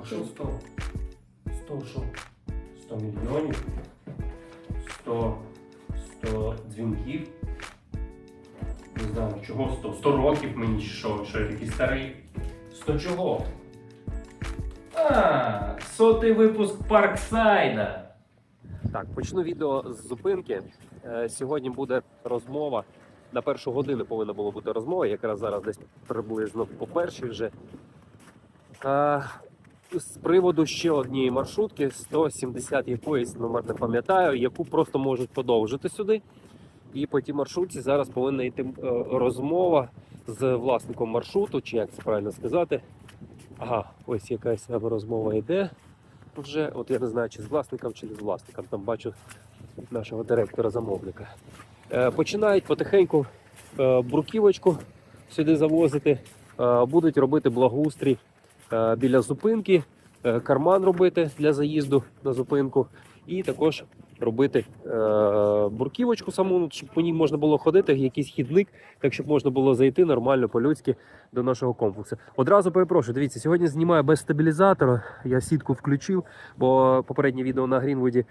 прийти. А що 100? 100 що? 100 мільйонів? 100, 100 дзвінків? Не знаю, чого 100? 100 років мені чи що? Що я такий старий? 100 чого? А, сотий випуск Парксайда. Так, почну відео з зупинки. Е, Сьогодні буде розмова. На першу годину повинна була бути розмова, якраз зараз десь приблизно по першій вже. Е, з приводу ще однієї маршрутки 170 якоїсь номер не пам'ятаю, яку просто можуть подовжити сюди. І по тій маршрутці зараз повинна йти е, розмова з власником маршруту, чи як це правильно сказати. Ага, ось якась розмова йде вже. От я не знаю, чи з власником, чи не з власником. Там бачу нашого директора замовника. Е, Починають потихеньку е, бруківочку сюди завозити, будуть робити благоустрій біля зупинки, е, карман робити для заїзду на зупинку, і також робити е, бурківочку саму, ну, щоб по ній можна було ходити, якийсь хідник, так щоб можна було зайти нормально по-людськи до нашого комплексу. Одразу перепрошую, дивіться, сьогодні знімаю без стабілізатора. Я сітку включив, бо попереднє відео на Грінвуді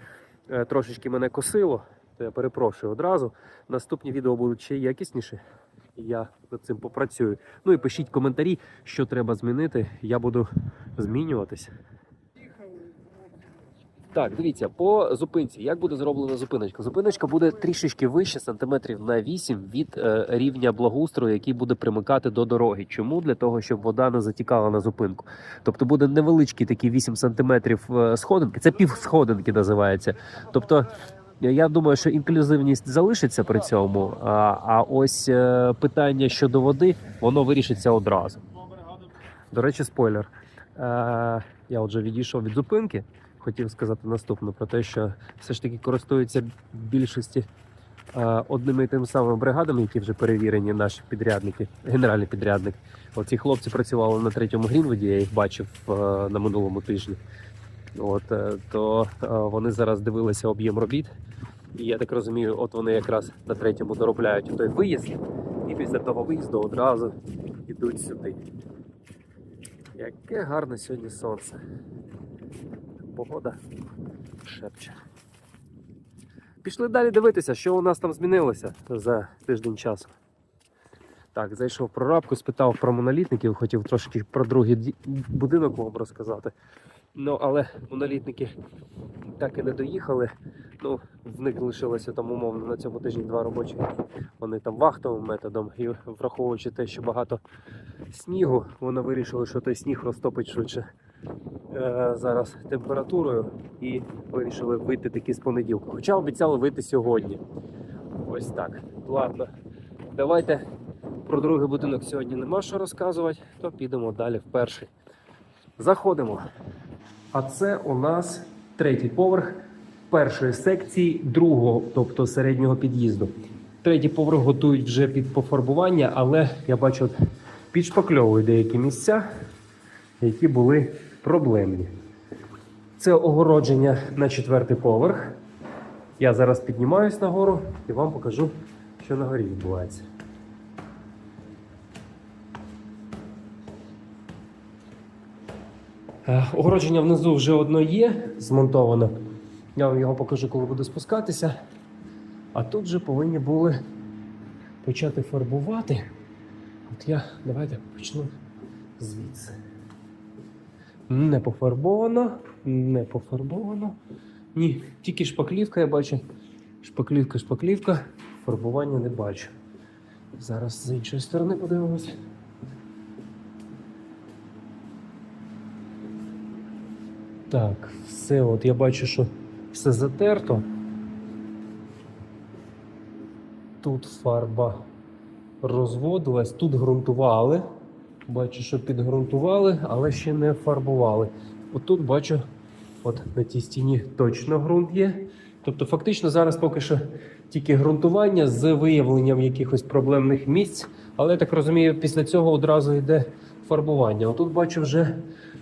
е, трошечки мене косило. То я перепрошую одразу. Наступні відео будуть ще якісніші. Я над цим попрацюю. Ну і пишіть коментарі, що треба змінити. Я буду змінюватись. Так, дивіться, по зупинці. Як буде зроблена зупиночка? Зупиночка буде трішечки вище, сантиметрів на 8 від е, рівня благоустрою, який буде примикати до дороги. Чому? Для того, щоб вода не затікала на зупинку. Тобто буде невеличкий такий 8 сантиметрів е, сходинки. Це пів сходинки називається. Тобто. Я думаю, що інклюзивність залишиться при цьому, а, а ось е, питання щодо води, воно вирішиться одразу. До речі, спойлер. Е, я отже відійшов від зупинки. Хотів сказати наступне про те, що все ж таки користуються більшості е, одними і тим самими бригадами, які вже перевірені, наші підрядники, генеральний підрядник. Оці хлопці працювали на третьому Грінвуді, я їх бачив на минулому тижні. От е, то е, вони зараз дивилися об'єм робіт. І я так розумію, от вони якраз на третьому доробляють той виїзд, і після того виїзду одразу йдуть сюди. Яке гарне сьогодні сонце. Погода шепче. Пішли далі дивитися, що у нас там змінилося за тиждень часу. Так, зайшов в прорабку, спитав про монолітників, хотів трошки про другий будинок вам розказати. Ну, але монолітники так і не доїхали. Ну, в них лишилося там умовно на цьому тижні два робочі. Вони там вахтовим методом. І враховуючи те, що багато снігу, вони вирішили, що той сніг розтопить швидше е, зараз температурою і вирішили вийти таки з понеділка. Хоча обіцяли вийти сьогодні. Ось так. Ладно. Давайте про другий будинок сьогодні нема що розказувати, то підемо далі в перший. Заходимо. А це у нас третій поверх першої секції другого, тобто середнього під'їзду. Третій поверх готують вже під пофарбування, але я бачу, підшпакльовують деякі місця, які були проблемні. Це огородження на четвертий поверх. Я зараз піднімаюсь нагору і вам покажу, що на горі відбувається. Огородження внизу вже одно є змонтовано. Я вам його покажу, коли буду спускатися. А тут вже повинні були почати фарбувати. От я давайте почну звідси. Не пофарбовано, не пофарбовано. Ні, тільки шпаклівка я бачу. Шпаклівка, шпаклівка. Фарбування не бачу. Зараз з іншої сторони подивимося. Так, все, от я бачу, що все затерто. Тут фарба розводилась, тут ґрунтували. Бачу, що підґрунтували, але ще не фарбували. Отут бачу, от на тій стіні точно ґрунт є. Тобто, фактично, зараз поки що тільки ґрунтування з виявленням якихось проблемних місць. Але я так розумію, після цього одразу йде фарбування. Отут бачу вже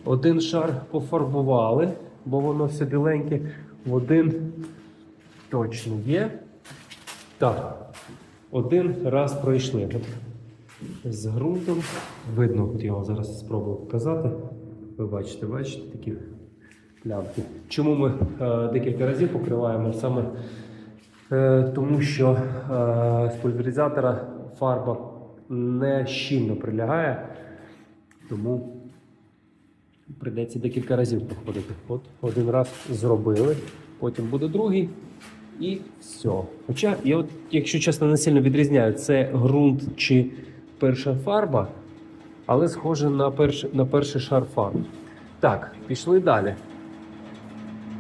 один шар пофарбували, бо воно все біленьке. В один точно є. Так, один раз пройшли. От з ґрунтом видно, от я вам зараз спробую показати. Ви бачите, бачите такі плямки. Чому ми е, декілька разів покриваємо? Саме е, тому, що е, з пульверизатора фарба не щільно прилягає, тому прийдеться декілька разів проходити. От один раз зробили, потім буде другий. І все. Хоча, я от, якщо чесно, не сильно відрізняю, це ґрунт чи перша фарба, але схоже на перший, на перший шар фарби. Так, пішли далі.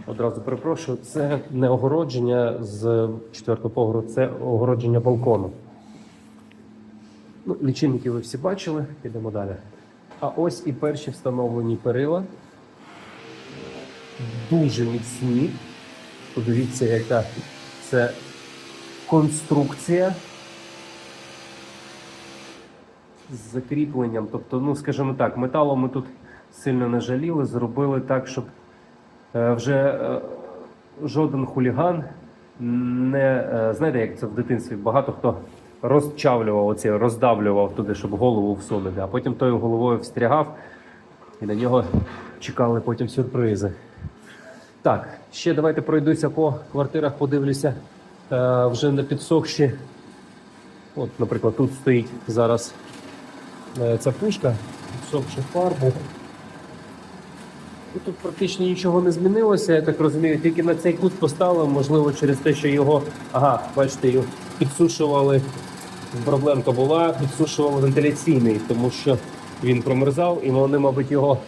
Одразу перепрошую, це не огородження з четвертого поверху, це огородження балкону. Ну, лічильники ви всі бачили, підемо далі. А ось і перші встановлені перила. Дуже міцні. Подивіться, яка це конструкція з закріпленням. Тобто, ну, скажімо так, металом ми тут сильно не жаліли, зробили так, щоб е, вже е, жоден хуліган не е, знаєте, як це в дитинстві багато хто розчавлював оці, роздавлював туди, щоб голову всунути, а потім тою головою встрягав і на нього чекали потім сюрпризи. Так, ще давайте пройдуся по квартирах, подивлюся е, вже на підсохші. От, наприклад, тут стоїть зараз е, ця пушка, підсохши фарбу. І тут практично нічого не змінилося, я так розумію, тільки на цей кут поставили, можливо, через те, що його, ага, бачите, його підсушували. Проблемка була, підсушували вентиляційний, тому що він промерзав і вони, мабуть, його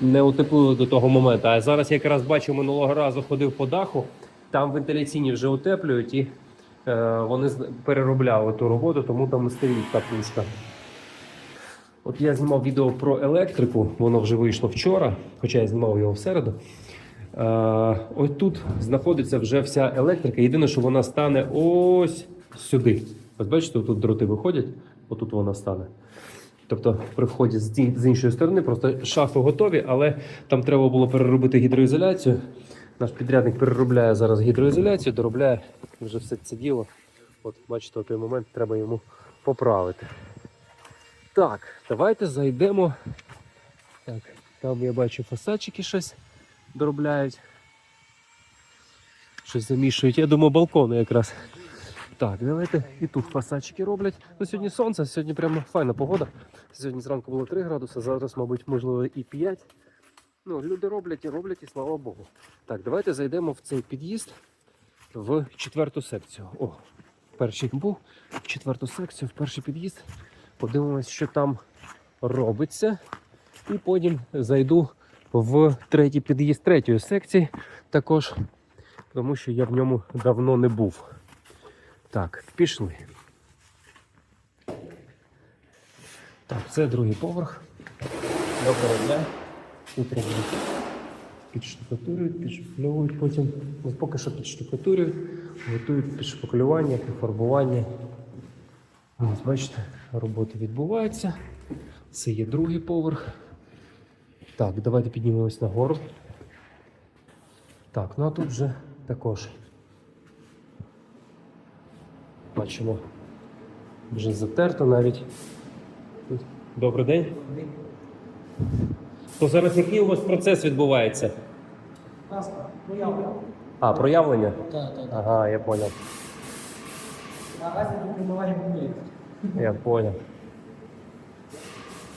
не утеплили до того моменту. А зараз якраз бачу, минулого разу ходив по даху, там вентиляційні вже утеплюють і е, вони переробляли ту роботу, тому там і стоїть та пушка. От я знімав відео про електрику, воно вже вийшло вчора, хоча я знімав його в середу. Е, ось тут знаходиться вже вся електрика. Єдине, що вона стане ось сюди. Ось бачите, тут дроти виходять, отут вона стане. Тобто при вході з, іншої сторони, просто шафи готові, але там треба було переробити гідроізоляцію. Наш підрядник переробляє зараз гідроізоляцію, доробляє вже все це діло. От бачите, той момент треба йому поправити. Так, давайте зайдемо. Так, там я бачу фасадчики щось доробляють. Щось замішують. Я думаю, балкони якраз. Так, давайте і тут фасадчики роблять. Ну, сьогодні сонце, сьогодні прямо файна погода. Сьогодні зранку було 3 градуси, зараз, мабуть, можливо, і 5. Ну, люди роблять і роблять, і слава Богу. Так, давайте зайдемо в цей під'їзд в четверту секцію. О, перший був в четверту секцію, в перший під'їзд. Подивимось, що там робиться. І потім зайду в третій під'їзд третьої секції також, тому що я в ньому давно не був. Так, пішли. Так, це другий поверх. Доброго дня. Тут роблять підштукатурюють, підшпакльовують потім. Ось поки що підштукатурюють, готують підшпаклювання, пофарбування. Ось бачите, роботи відбуваються. Це є другий поверх. Так, давайте піднімемось нагору. Так, ну а тут вже також бачимо вже затерто навіть. Добрий день. То зараз який у вас процес відбувається? Ласка, проявлення. А, проявлення? Так, так. Ага, я понял. Наразі ми прибуваємо ми. Я понял.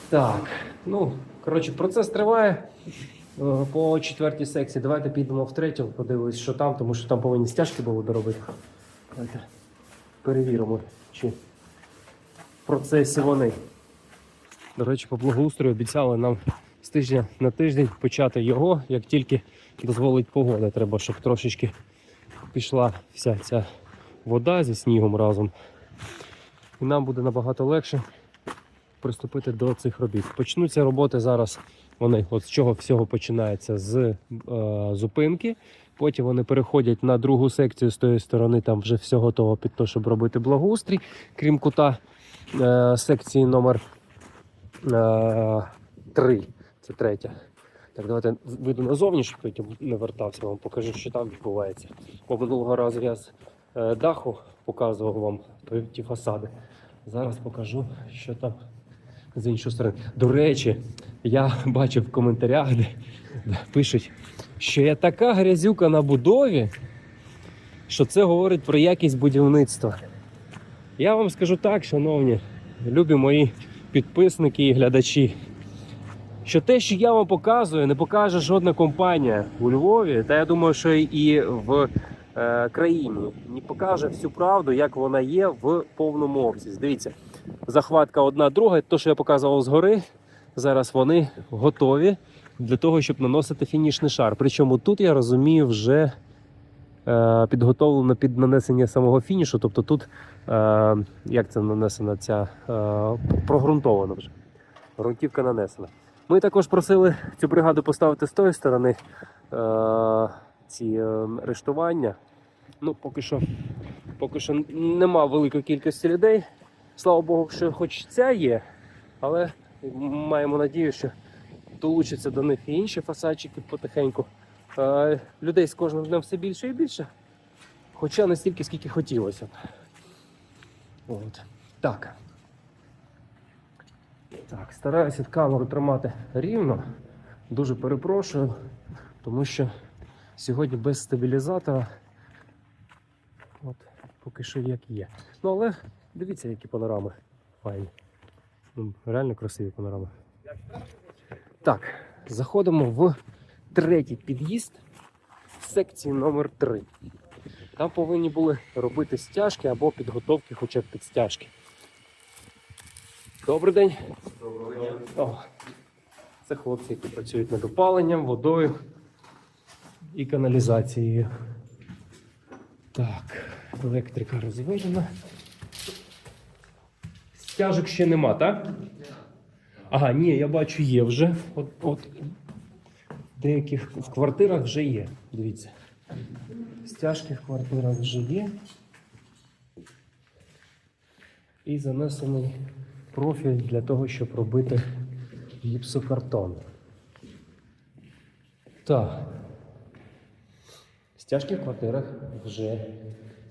Так, ну, коротше, процес триває е, по четвертій секції. Давайте підемо в третю, подивимось, що там, тому що там повинні стяжки були доробити. Давайте перевіримо, чи в процесі вони. До речі, по благоустрою обіцяли нам з тижня на тиждень почати його, як тільки дозволить погода. Треба, щоб трошечки пішла вся ця вода зі снігом разом. І нам буде набагато легше приступити до цих робіт. Почнуться роботи зараз. Вони от з чого всього починається з е, зупинки. Потім вони переходять на другу секцію з тої сторони, там вже все готово під те, щоб робити благоустрій, крім кута е, секції номер е, 3. Це третя. Так, давайте вийду назовні, щоб потім не вертався, вам покажу, що там відбувається. Бо минулого разу я з е, даху показував вам ті фасади. Зараз покажу, що там з іншої сторони. До речі, я бачив в коментарях, де пишуть, що я така грязюка на будові, що це говорить про якість будівництва. Я вам скажу так, шановні, любі мої підписники і глядачі, що те, що я вам показую, не покаже жодна компанія у Львові, та я думаю, що і в е, країні не покаже всю правду, як вона є в повному обсязі. Дивіться, захватка одна друга, то, що я показував згори, зараз вони готові для того, щоб наносити фінішний шар. Причому тут я розумію вже е, підготовлено під нанесення самого фінішу. Тобто тут, е, як це нанесена ця е, прогрунтовано вже. Грунтівка нанесена. Ми також просили цю бригаду поставити з тої сторони е, ці е, рештування. Ну, поки що, поки що нема великої кількості людей. Слава Богу, що хоч ця є, але маємо надію, що долучаться до них і інші фасадчики потихеньку. Е, людей з кожним днем все більше і більше. Хоча не стільки, скільки хотілося. От. Так. Так, стараюся камеру тримати рівно. Дуже перепрошую, тому що сьогодні без стабілізатора. От, поки що як є. Ну але дивіться, які панорами файні. Ну, реально красиві панорами. Так, заходимо в третій під'їзд секції номер 3 Там повинні були робити стяжки або підготовки хоча б під стяжки. Добрий день. О, це хлопці, які працюють над опаленням, водою і каналізацією. Так, електрика розведена. Стяжок ще нема, так? Ага, ні, я бачу, є вже. От, от в деяких в квартирах вже є. Дивіться. Стяжки в квартирах вже є. І занесений профіль для того, щоб робити гіпсокартон. Так. Стяжки в квартирах вже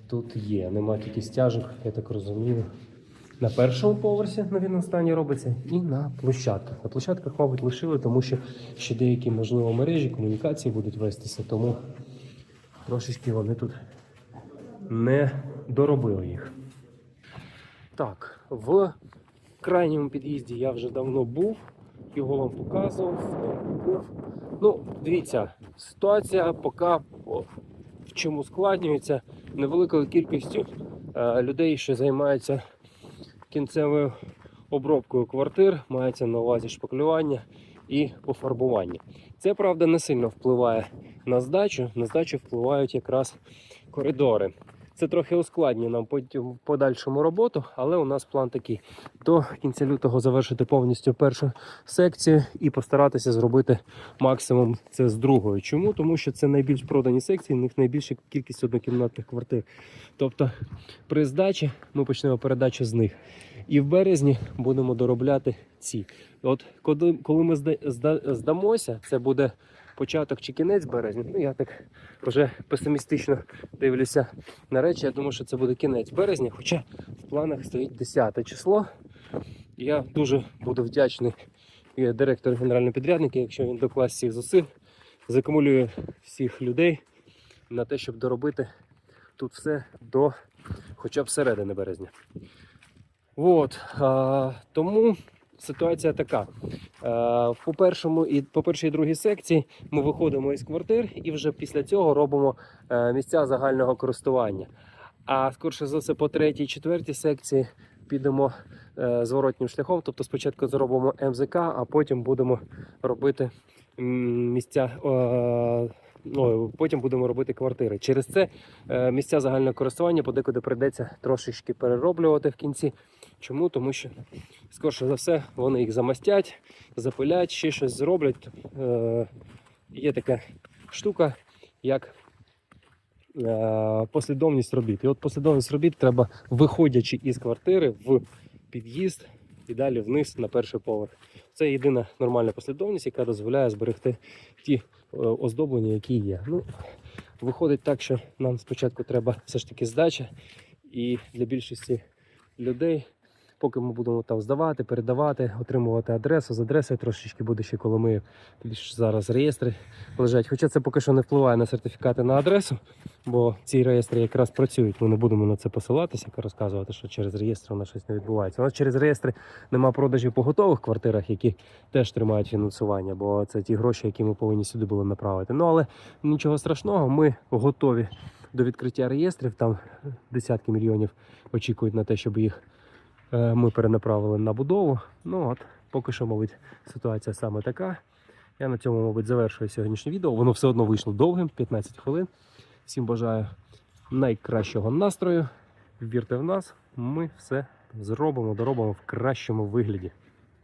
тут є. Нема тільки стяжок, я так розумію. На першому поверсі на він робиться і на площадках. На площадках, мабуть, лишили, тому що ще деякі, можливо, мережі комунікації будуть вестися, тому трошечки вони тут не доробили їх. Так, в крайньому під'їзді я вже давно був, його вам показував. Ну, дивіться, ситуація поки в чому ускладнюється невеликою кількістю е, людей, що займаються кінцевою обробкою квартир, мається на увазі шпаклювання і пофарбування. Це правда не сильно впливає на здачу. На здачу впливають якраз коридори. Це трохи ускладнює нам потім в подальшому роботу, але у нас план такий: до кінця лютого завершити повністю першу секцію і постаратися зробити максимум це з другою. Чому? Тому що це найбільш продані секції, в них найбільша кількість однокімнатних квартир. Тобто при здачі ми почнемо передачу з них. І в березні будемо доробляти ці. От коли, коли ми зда, зда, здамося, це буде початок чи кінець березня. Ну я так вже песимістично дивлюся на речі. Я думаю, що це буде кінець березня, хоча в планах стоїть 10 число. Я дуже буду вдячний директору генерального підрядника, якщо він докласть всіх зусиль, закумулює всіх людей на те, щоб доробити тут все до хоча б середини березня. От, а, тому ситуація така. Е, По першому і по першій і другій секції ми виходимо із квартир і вже після цього робимо е, місця загального користування. А скорше за все, по третій, четвертій секції підемо е, зворотнім шляхом. Тобто спочатку зробимо МЗК, а потім будемо робити місця. Ну, потім будемо робити квартири. Через це е, місця загального користування подекуди прийдеться трошечки перероблювати в кінці. Чому? Тому що, скорше за все, вони їх замастять, запилять, ще щось зроблять. Е, є така штука, як е, послідовність робіт. І от послідовність робіт треба, виходячи із квартири в під'їзд і далі вниз на перший поверх. Це єдина нормальна послідовність, яка дозволяє зберегти ті е, оздоблення, які є. Ну, виходить так, що нам спочатку треба все ж таки здача, і для більшості людей поки ми будемо там здавати, передавати, отримувати адресу. З адресою трошечки буде ще коли ми зараз реєстри лежать. Хоча це поки що не впливає на сертифікати на адресу, бо ці реєстри якраз працюють. Ми не будемо на це посилатися, розказувати, що через реєстри у нас щось не відбувається. У нас через реєстри нема продажів по готових квартирах, які теж тримають фінансування, бо це ті гроші, які ми повинні сюди були направити. Ну але нічого страшного, ми готові до відкриття реєстрів. Там десятки мільйонів очікують на те, щоб їх ми перенаправили на будову. Ну от поки що, мабуть, ситуація саме така. Я на цьому, мабуть, завершую сьогоднішнє відео. Воно все одно вийшло довгим, 15 хвилин. Всім бажаю найкращого настрою. Вірте в нас, ми все зробимо, доробимо в кращому вигляді.